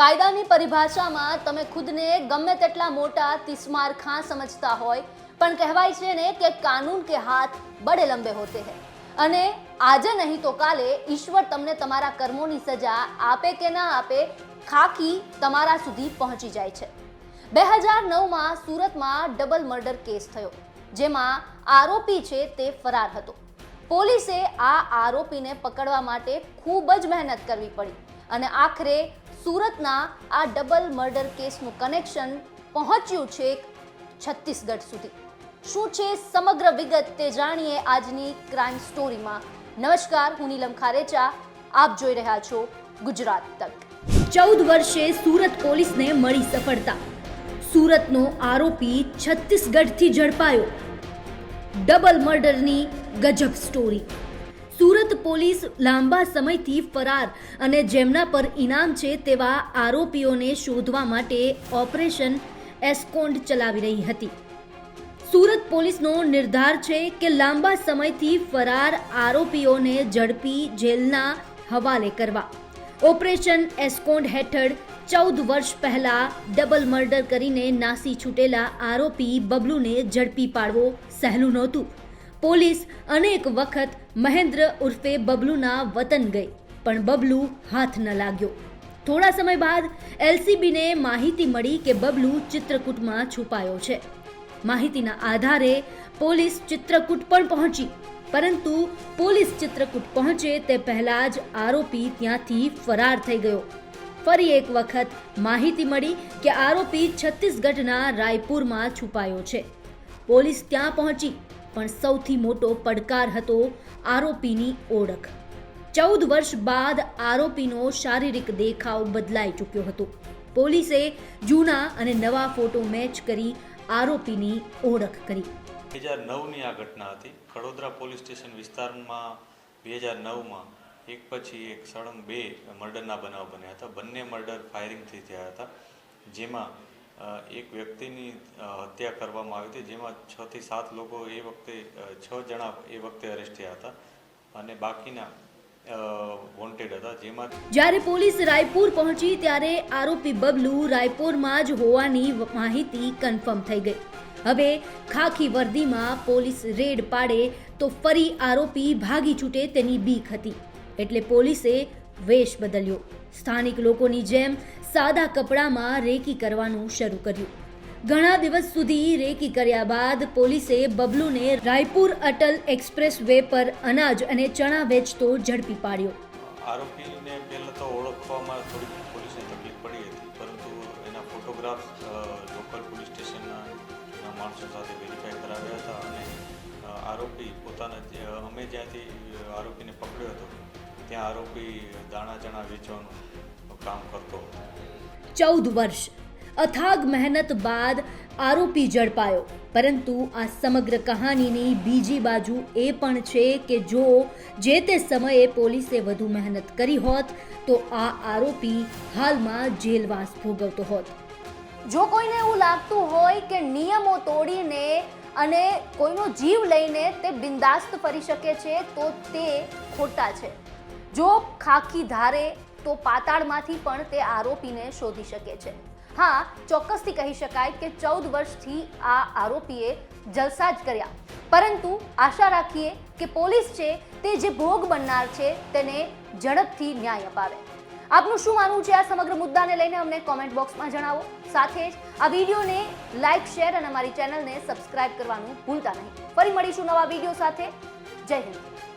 કાયદાની પરિભાષામાં તમે ખુદને ગમે તેટલા મોટા તિસ્માર ખાં સમજતા હોય, પણ કહેવાય છે ને કે કાનૂન કે હાથ બડે લંબે હોતે હૈ. અને આજે નહીં તો કાલે ઈશ્વર તમને તમારા કર્મોની સજા આપે કે ના આપે ખાકી તમારા સુધી પહોંચી જાય છે. બે હજાર નવમાં સુરતમાં ડબલ મર્ડર કેસ થયો, જેમાં આરોપી છે તે ફરાર હતો. પોલીસે આ આરોપીને પકડવા માટે ખૂબ જ મહેનત કરવી પડી અને આખરે સુરતના આ ડબલ મર્ડર કેસનું કનેક્શન પહોંચ્યું છે છત્તીસગઢ સુધી. શું છે સમગ્ર વિગત તે જાણીએ આજની ક્રાઇમ સ્ટોરીમાં નમસ્કાર, હું નીલમ ખારેચા. આપ જોઈ રહ્યા છો ગુજરાત તક. ચૌદ વર્ષે સુરત પોલીસને મળી સફળતા. સુરતનો આરોપી છત્તીસગઢથી ઝડપાયો. ડબલ મર્ડરની ગજબ સ્ટોરી સુરત પોલીસ લાંબા સમયથી ફરાર અને જેમના પર ઇનામ છે તેવા આરોપીઓને શોધવા માટે ઓપરેશન એસ્કોન્ડ ચલાવી રહી હતી. સુરત પોલીસનો નિર્ધાર છે કે લાંબા સમયથી ફરાર આરોપીઓને ઝડપી જેલના હવાલે કરવા. ઓપરેશન એસ્કોન્ડ હેઠળ ચૌદ વર્ષ પહેલા ડબલ મર્ડર કરીને નાસી છૂટેલા આરોપી બબલુને ઝડપી પાડવો સહેલું નહોતું. પોલીસ અનેક વખત મહેન્દ્ર ઉર્ફે બબલુના વતન ગઈ, પણ બબલુ હાથ ન લાગ્યો. થોડા સમય બાદ એલસીબીને માહિતી મળી કે બબલુ ચિત્રકૂટમાં છુપાયો છે. માહિતીના આધારે પોલીસ ચિત્રકૂટ પણ પહોંચી, પરંતુ પોલીસ ચિત્રકૂટ પહોંચે તે પહેલા જ આરોપી ત્યાંથી ફરાર થઈ ગયો. ફરી એક વખત માહિતી મળી કે આરોપી છત્તીસગઢના રાયપુરમાં છુપાયો છે. પોલીસ ત્યાં પહોંચી પણ સૌથી મોટો પડકાર હતો આરોપીની ઓળખ. ચૌદ વર્ષ બાદ આરોપીનો શારીરિક દેખાવ બદલાઈ ચૂક્યો હતો. પોલીસે જૂના અને નવા ફોટો મેચ કરી આરોપીની ઓળખ કરી. બે હજાર નવની આ ઘટના હતી. ખડોદરા પોલીસ સ્ટેશન વિસ્તારમાં બે હજાર નવમાં એક પછી એક સળંગ બે મર્ડરના બનાવ બન્યા હતા. બંને મર્ડર ફાયરિંગથી થયા હતા. જેમાં એક વ્યક્તિની હત્યા કરવામાં આવી હતી, જેમાં છ થી સાત લોકો એ વખતે છ જણા એ વખતે અરેસ્ટ થયા હતા અને બાકીના વોન્ટેડ હતા, જેમાં જ્યારે પોલીસ રાયપુર પહોંચી ત્યારે આરોપી બબલુ રાયપુરમાં જ હોવાની માહિતી કન્ફર્મ થઈ ગઈ. હવે ખાખી વર્દીમાં પોલીસ રેડ પાડે તો ફરી આરોપી ભાગી છૂટે તેની બીક હતી. એટલે પોલીસે વેશ બદલ્યો. સ્થાનિક લોકોની જેમ સાદા કપડામાં રેકી કરવાનું શરૂ કર્યું. ઘણા દિવસ સુધી રેકી કર્યા બાદ પોલીસે બબલુને રાયપુર અટલ એક્સપ્રેસ વે પર અનાજ અને ચણા વેચતો ઝડપી પાડ્યો. આરોપીને પહેલાં તો ઓળખવામાં થોડી પોલીસને તકલીફ પડી હતી, પરંતુ એના ફોટોગ્રાફ લોકલ પોલીસ સ્ટેશનના માણસો સાથે વેરીફાઈ કરાવ્યા હતા અને આરોપી પોતાના અમે જ્યાંથી આરોપીને પકડ્યો હતો, ત્યાં આરોપી દાણા ચણા વેચવાનું કામ કરતો હતો. ચૌદ વર્ષ. અથાગ મહેનત બાદ આરોપી ઝડપાયો. પરંતુ આ સમગ્ર કહાનીની બીજી બાજુ એ પણ છે કે જો જે તે સમયે પોલીસે વધુ મહેનત કરી હોત, તો આ આરોપી હાલમાં જેલવાસ ભોગવતો હોત. જો કોઈને એવું લાગતું હોય કે નિયમો તોડીને અને કોઈનો જીવ લઈને તે બિંદાસ્ત ફરી શકે છે, તો તે ખોટા છે. જો ખાખી ધારે તો પાતાળમાંથી પણ તે આરોપીને શોધી શકે છે. હા, ચોક્કસથી કહી શકાય કે ચૌદ વર્ષથી આ આરોપીએ જલસા જ કર્યા. પરંતુ આશા રાખીએ કે પોલીસ છે તે જે ભોગ બનનાર છે તેને ઝડપથી ન્યાય અપાવે. આપનું શું માનવું છે આ સમગ્ર મુદ્દાને લઈને અમને કોમેન્ટ બોક્સમાં જણાવો. સાથે જ આ વિડીયોને લાઇક શેર અને અમારી ચેનલને સબસ્ક્રાઇબ કરવાનું ભૂલતા નહીં. ફરી મળીશું નવા વીડિયો સાથે. જય હિન્દ.